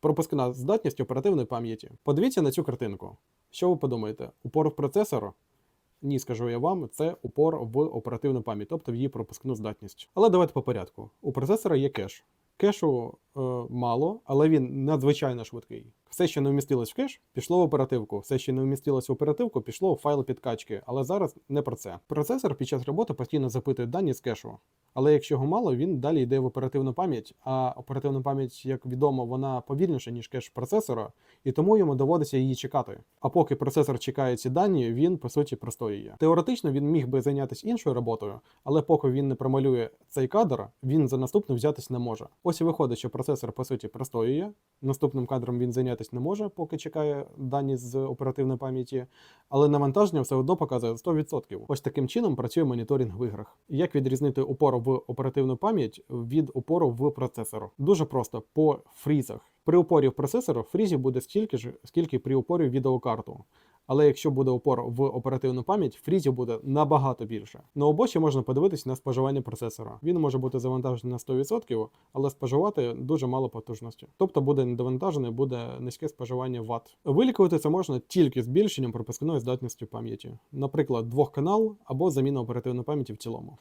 Пропускна здатність оперативної пам'яті. Подивіться на цю картинку. Що ви подумаєте? Упор в процесор? Ні, скажу я вам, це упор в оперативну пам'ять, тобто в її пропускну здатність. Але давайте по порядку. У процесора є кеш. Кешу е, мало, але він надзвичайно швидкий. Все, що не вмістилось в кеш, пішло в оперативку. Все, що не вмістилось в оперативку, пішло в файл підкачки. Але зараз не про це. Процесор під час роботи постійно запитує дані з кешу. Але якщо його мало, він далі йде в оперативну пам'ять. А оперативна пам'ять, як відомо, вона повільніша, ніж кеш процесора, і тому йому доводиться її чекати. А поки процесор чекає ці дані, він по суті простоює. Теоретично він міг би зайнятися іншою роботою, але поки він не промалює цей кадр, він за наступний взятись не може. Ось і виходить, що процесор по суті простоює. Наступним кадром він зайнятися не може, поки чекає дані з оперативної пам'яті, але навантаження все одно показує 100%. Ось таким чином працює моніторинг в іграх. Як відрізнити упор в оперативну пам'ять від упору в процесор? Дуже просто по фрізах. При упорі в процесор фрізів буде стільки ж, скільки при упорі в відеокарту. Але якщо буде упор в оперативну пам'ять, фрізів буде набагато більше. На обочі можна подивитись на споживання процесора. Він може бути завантажений на 100%, але споживати дуже мало потужності. Тобто буде недовантажений, буде низьке споживання ватт. Вилікувати це можна тільки збільшенням пропускної здатності пам'яті, наприклад, двох канал або заміна оперативної пам'яті в цілому.